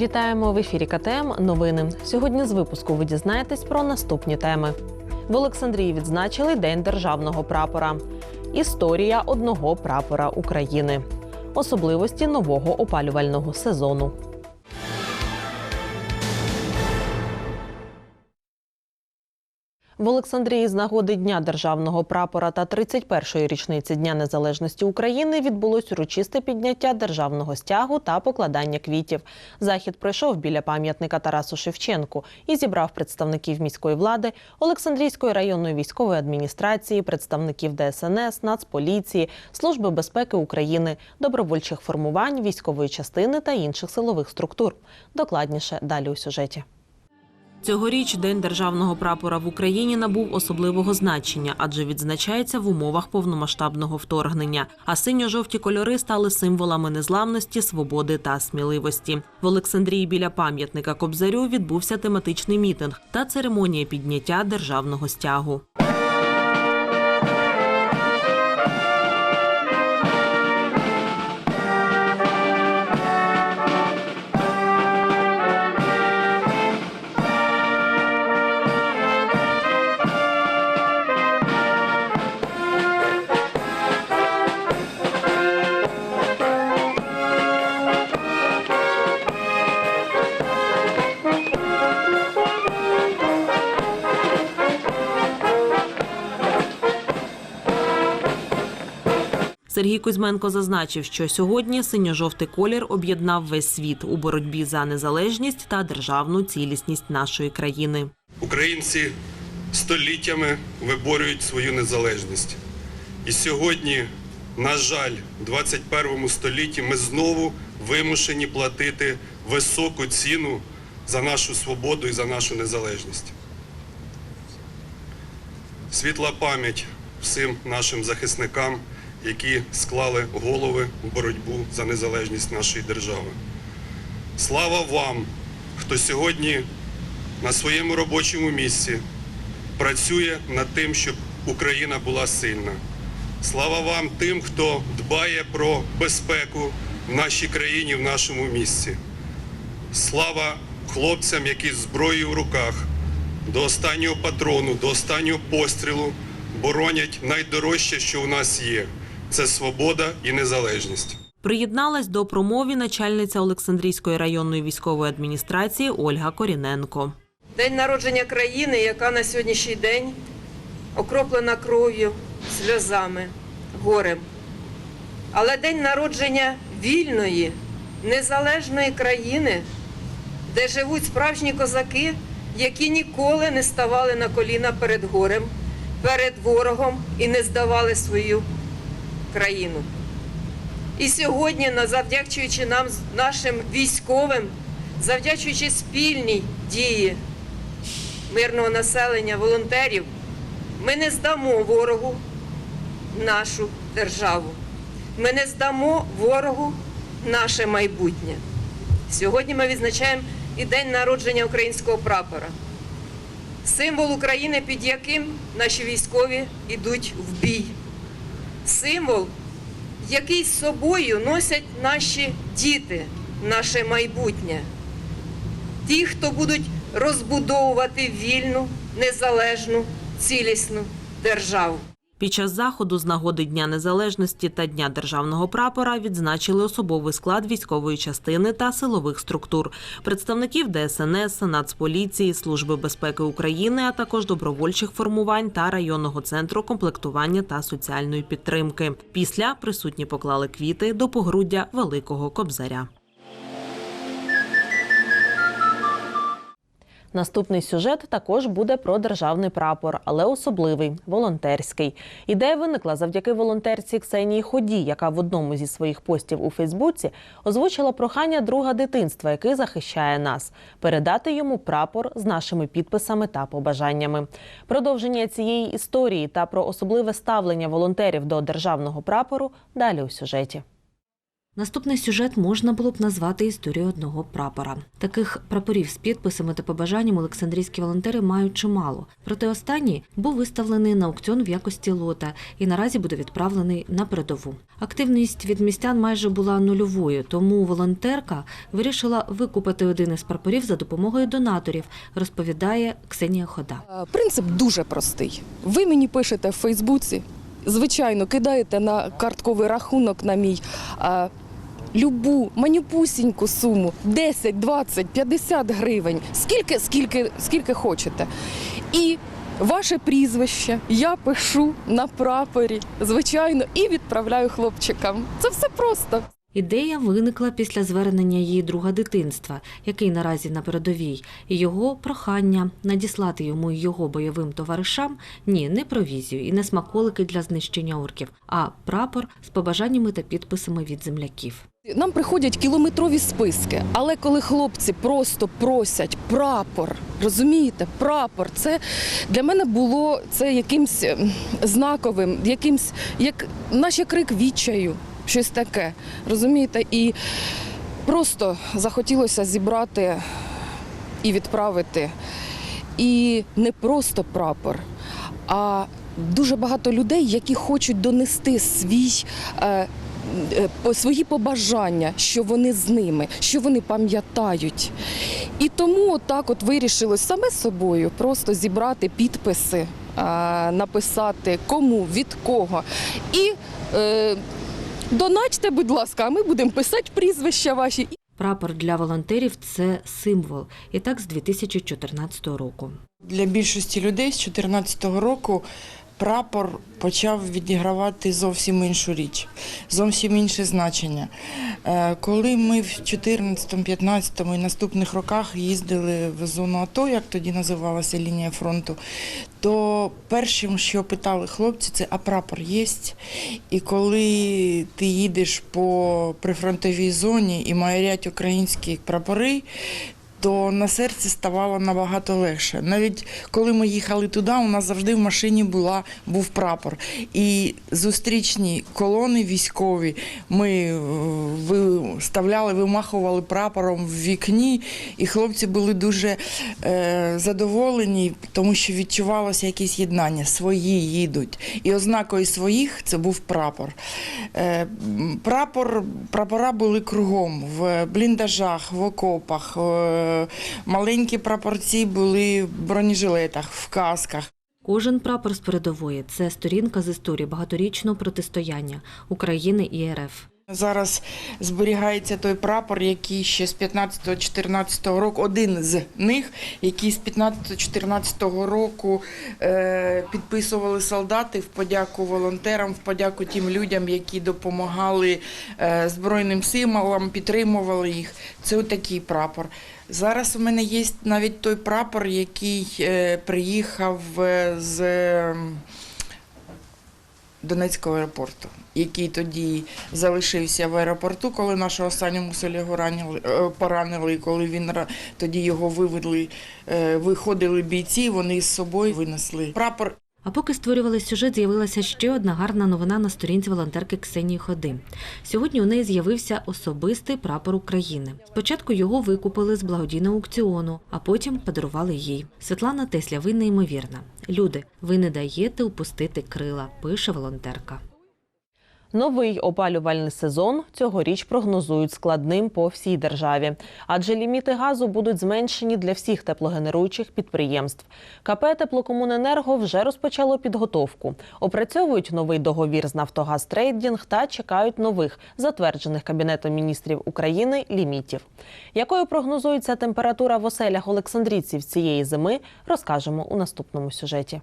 Вітаємо в ефірі КТМ. Новини. Сьогодні з випуску ви дізнаєтесь про наступні теми. В Олександрії відзначили День державного прапора. Історія одного прапора України. Особливості нового опалювального сезону. В Олександрії з нагоди Дня державного прапора та 31-ї річниці Дня Незалежності України відбулось урочисте підняття державного стягу та покладання квітів. Захід пройшов біля пам'ятника Тарасу Шевченку і зібрав представників міської влади, Олександрійської районної військової адміністрації, представників ДСНС, Нацполіції, Служби безпеки України, добровольчих формувань, військової частини та інших силових структур. Докладніше далі у сюжеті. Цьогоріч День державного прапора в Україні набув особливого значення, адже відзначається в умовах повномасштабного вторгнення. А синьо-жовті кольори стали символами незламності, свободи та сміливості. В Олександрії біля пам'ятника Кобзарю відбувся тематичний мітинг та церемонія підняття державного стягу. Сергій Кузьменко зазначив, що сьогодні синьо-жовтий колір об'єднав весь світ у боротьбі за незалежність та державну цілісність нашої країни. Українці століттями виборюють свою незалежність. І сьогодні, на жаль, в 21 столітті ми знову вимушені платити високу ціну за нашу свободу і за нашу незалежність. Світла пам'ять всім нашим захисникам, які склали голови в боротьбу за незалежність нашої держави. Слава вам, хто сьогодні на своєму робочому місці працює над тим, щоб Україна була сильна. Слава вам тим, хто дбає про безпеку в нашій країні, в нашому місці. Слава хлопцям, які з зброєю в руках до останнього патрону, до останнього пострілу боронять найдорожче, що у нас є це свобода і незалежність. Приєдналась до промові начальниця Олександрійської районної військової адміністрації Ольга Коріненко. День народження країни, яка на сьогоднішній день окроплена кров'ю, сльозами, горем. Але день народження вільної, незалежної країни, де живуть справжні козаки, які ніколи не ставали на коліна перед горем, перед ворогом і не здавали свою країну. І сьогодні, завдячуючи нам, нашим військовим, завдячуючи спільній дії мирного населення, волонтерів, ми не здамо ворогу нашу державу. Ми не здамо ворогу наше майбутнє. Сьогодні ми відзначаємо і день народження українського прапора. Символ України, під яким наші військові йдуть в бій. Символ, який з собою носять наші діти, наше майбутнє ті, хто будуть розбудовувати вільну, незалежну, цілісну державу. Під час заходу з нагоди Дня Незалежності та Дня державного прапора відзначили особовий склад військової частини та силових структур, представників ДСНС, Нацполіції, Служби безпеки України, а також добровольчих формувань та районного центру комплектування та соціальної підтримки. Після присутні поклали квіти до погруддя Великого Кобзаря. Наступний сюжет також буде про державний прапор, але особливий волонтерський. Ідея виникла завдяки волонтерці Ксенії Ході, яка в одному зі своїх постів у Фейсбуці озвучила прохання друга дитинства, який захищає нас, передати йому прапор з нашими підписами та побажаннями. Продовження цієї історії та про особливе ставлення волонтерів до державного прапору далі у сюжеті. Наступний сюжет можна було б назвати історією одного прапора. Таких прапорів з підписами та побажанням олександрійські волонтери мають чимало. Проте останній був виставлений на аукціон в якості лота і наразі буде відправлений на передову. Активність від містян майже була нульовою, тому волонтерка вирішила викупити один із прапорів за допомогою донаторів, розповідає Ксенія Хода. Е, Принцип дуже простий. Ви мені пишете в Фейсбуці, звичайно, кидаєте на картковий рахунок на мій любу манюпусіньку суму 10, 20, 50 гривень, скільки, скільки, скільки хочете. І ваше прізвище я пишу на прапорі, звичайно, і відправляю хлопчикам. Це все просто. Ідея виникла після звернення її друга дитинства, який наразі на передовій, і його прохання надіслати йому й його бойовим товаришам ні, не провізію і не смаколики для знищення орків, а прапор з побажаннями та підписами від земляків. Нам приходять кілометрові списки, але коли хлопці просто просять прапор, розумієте, прапор, це для мене було це якимсь ем, знаковим, якимсь як наче крик відчаю, щось таке. Розумієте? І просто захотілося зібрати і відправити. І не просто прапор, а дуже багато людей, які хочуть донести свій. Е, свої побажання, що вони з ними, що вони пам'ятають. І тому отак от вирішилось саме собою просто зібрати підписи, написати кому, від кого. І е, донатьте, будь ласка, а ми будемо писати прізвища ваші. Прапор для волонтерів це символ, і так з 2014 року. Для більшості людей з 2014 року прапор почав відігравати зовсім іншу річ, зовсім інше значення. Е, Коли ми в 2014, 15 і наступних роках їздили в зону АТО, як тоді називалася лінія фронту, то першим, що питали хлопці, це а прапор є? І коли ти їдеш по прифронтовій зоні і маярять українські прапори, то на серці ставало набагато легше. Навіть коли ми їхали туди, у нас завжди в машині була, був прапор. І зустрічні колони військові ми е, виставляли, вимахували прапором в вікні, і хлопці були дуже е, задоволені, тому що відчувалося якесь єднання. Свої їдуть. І ознакою своїх це був прапор. Е, прапор, прапора були кругом в бліндажах, в окопах. е, Маленькі прапорці були в бронежилетах, в касках. Кожен прапор з передової це сторінка з історії багаторічного протистояння України і РФ. Зараз зберігається той прапор, який ще з 15-14 року, один з них, який з 15-14 року е, підписували солдати в подяку волонтерам, в подяку тим людям, які допомагали е, Збройним силам, підтримували їх. Це отакий прапор. Зараз у мене є навіть той прапор, який е, приїхав е, з. Донецького аеропорту, який тоді залишився в аеропорту, коли нашого останнього ранили, е, поранили, коли він тоді його вивезли, е, виходили бійці, вони з собою винесли прапор. А поки створювали сюжет, з'явилася ще одна гарна новина на сторінці волонтерки Ксенії Ходи. Сьогодні у неї з'явився особистий прапор України. Спочатку його викупили з благодійного аукціону, а потім подарували їй. Світлана Тесля, ви неймовірна. Люди, ви не даєте упустити крила, пише волонтерка. Новий опалювальний сезон цьогоріч прогнозують складним по всій державі, адже ліміти газу будуть зменшені для всіх теплогенеруючих підприємств. КП «Теплокомуненерго» вже розпочало підготовку. Опрацьовують новий договір з «Нафтогаз Трейдінг» та чекають нових, затверджених Кабінетом міністрів України, лімітів. Якою прогнозується температура в оселях олександрійців цієї зими, розкажемо у наступному сюжеті.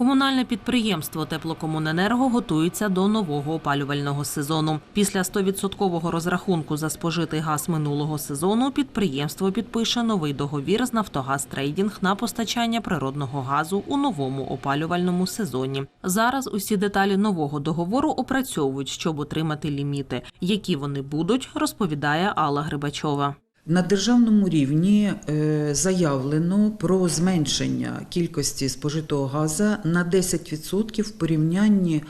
Комунальне підприємство Теплокомуненерго готується до нового опалювального сезону. Після 100% розрахунку за спожитий газ минулого сезону підприємство підпише новий договір з Нафтогаз Трейдінг на постачання природного газу у новому опалювальному сезоні. Зараз усі деталі нового договору опрацьовують, щоб отримати ліміти. Які вони будуть, розповідає Алла Грибачова. На державному рівні е, заявлено про зменшення кількості спожитого газу на 10% в порівнянні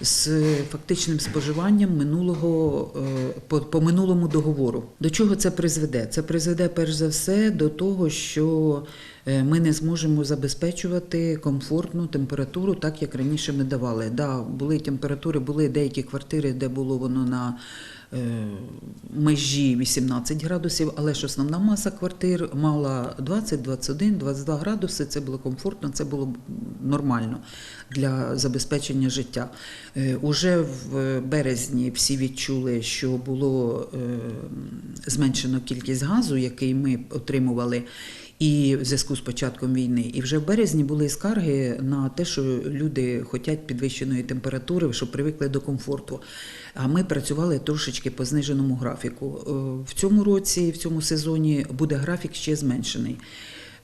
з фактичним споживанням минулого е, по, по минулому договору. До чого це призведе? Це призведе перш за все до того, що е, ми не зможемо забезпечувати комфортну температуру, так як раніше ми давали. Да, були температури, були деякі квартири, де було воно на е, межі 18 градусів, але ж основна маса квартир мала 20, 21, 22 градуси. Це було комфортно, це було нормально для забезпечення життя. Е, Уже в березні всі відчули, що було е, зменшено кількість газу, який ми отримували. І в зв'язку з початком війни, і вже в березні були скарги на те, що люди хочуть підвищеної температури, що привикли до комфорту. А ми працювали трошечки по зниженому графіку. Е, В цьому році, в цьому сезоні буде графік ще зменшений.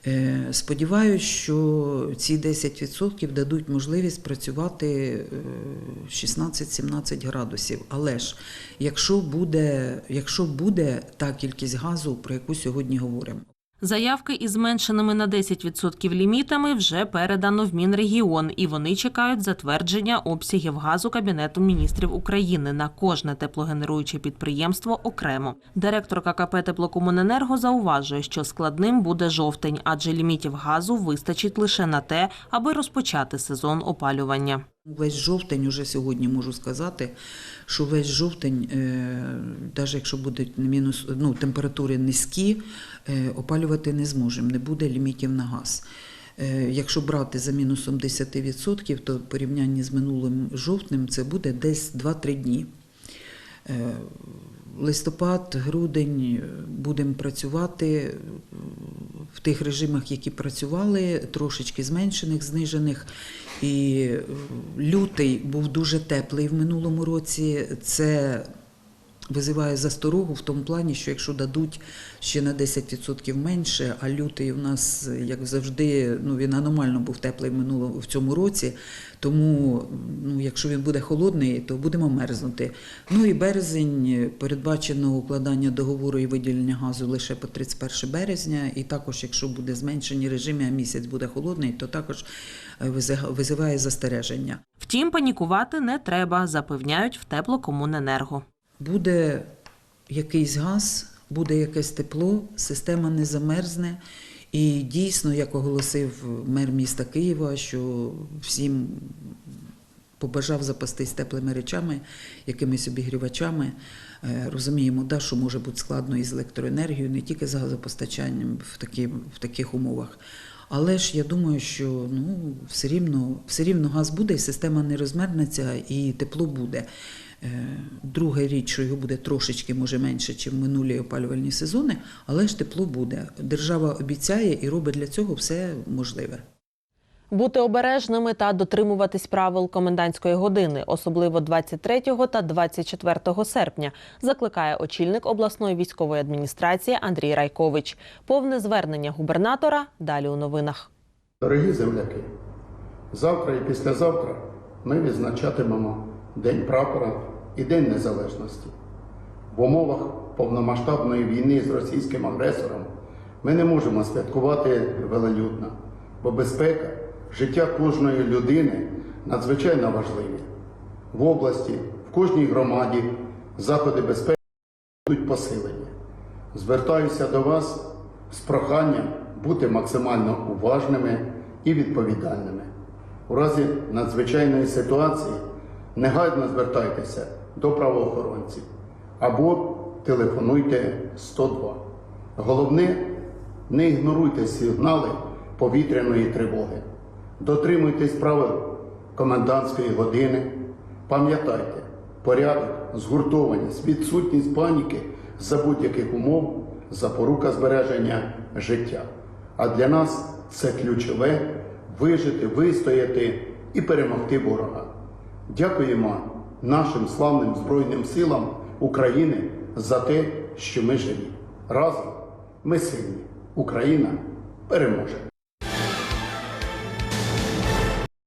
Е, Сподіваюсь, що ці 10% дадуть можливість працювати е, 16-17 градусів. Але ж якщо буде, якщо буде та кількість газу, про яку сьогодні говоримо. Заявки із зменшеними на 10% лімітами вже передано в Мінрегіон, і вони чекають затвердження обсягів газу Кабінету міністрів України на кожне теплогенеруюче підприємство окремо. Директорка КП Теплокомуненерго зауважує, що складним буде жовтень, адже лімітів газу вистачить лише на те, аби розпочати сезон опалювання. Весь жовтень, уже сьогодні можу сказати, що весь жовтень, навіть якщо будуть мінус, ну, температури низькі, е, опалювати не зможемо, не буде лімітів на газ. Е, Якщо брати за мінусом 10%, то в порівнянні з минулим жовтнем це буде десь 2-3 дні. Листопад, грудень е, будемо працювати е, в тих режимах, які працювали, трошечки зменшених, знижених. І е, лютий був дуже теплий в минулому році. Це визиває засторогу в тому плані, що якщо дадуть ще на 10% менше, а лютий у нас, як завжди, ну він аномально був теплий в минулому в цьому році. Тому, ну, якщо він буде холодний, то будемо мерзнути. Ну і березень передбачено укладання договору і виділення газу лише по 31 березня. І також, якщо буде зменшені режими, а місяць буде холодний, то також е, визиває застереження. Втім, панікувати не треба, запевняють в теплокомуненерго. Буде якийсь газ, буде якесь тепло, система не замерзне. І дійсно, як оголосив мер міста Києва, що всім побажав запастись теплими речами, якимись обігрівачами. Е, Розуміємо, да, що може бути складно із електроенергією, не тільки з газопостачанням в, такі, в таких умовах. Але ж я думаю, що ну, все, рівно, все рівно газ буде, і система не розмернеться, і тепло буде. Е, Друга річ, що його буде трошечки, може менше, ніж в минулі опалювальні сезони, але ж тепло буде. Держава обіцяє і робить для цього все можливе. Бути обережними та дотримуватись правил комендантської години, особливо 23 та 24 серпня, закликає очільник обласної військової адміністрації Андрій Райкович. Повне звернення губернатора далі у новинах. Дорогі земляки, завтра і післязавтра ми відзначатимемо День прапора і День Незалежності. В умовах повномасштабної війни з російським агресором ми не можемо святкувати велелюдно, бо безпека, життя кожної людини надзвичайно важливі. В області, в кожній громаді заходи безпеки будуть посилені. Звертаюся до вас з проханням бути максимально уважними і відповідальними. У разі надзвичайної ситуації негайно звертайтеся до правоохоронців або телефонуйте 102. Головне, не ігноруйте сигнали повітряної тривоги. Дотримуйтесь правил комендантської години. Пам'ятайте, порядок, згуртованість, відсутність паніки за будь-яких умов запорука збереження життя. А для нас це ключове вижити, вистояти і перемогти ворога. Дякуємо нашим славним Збройним силам України за те, що ми живі. Разом ми сильні. Україна переможе.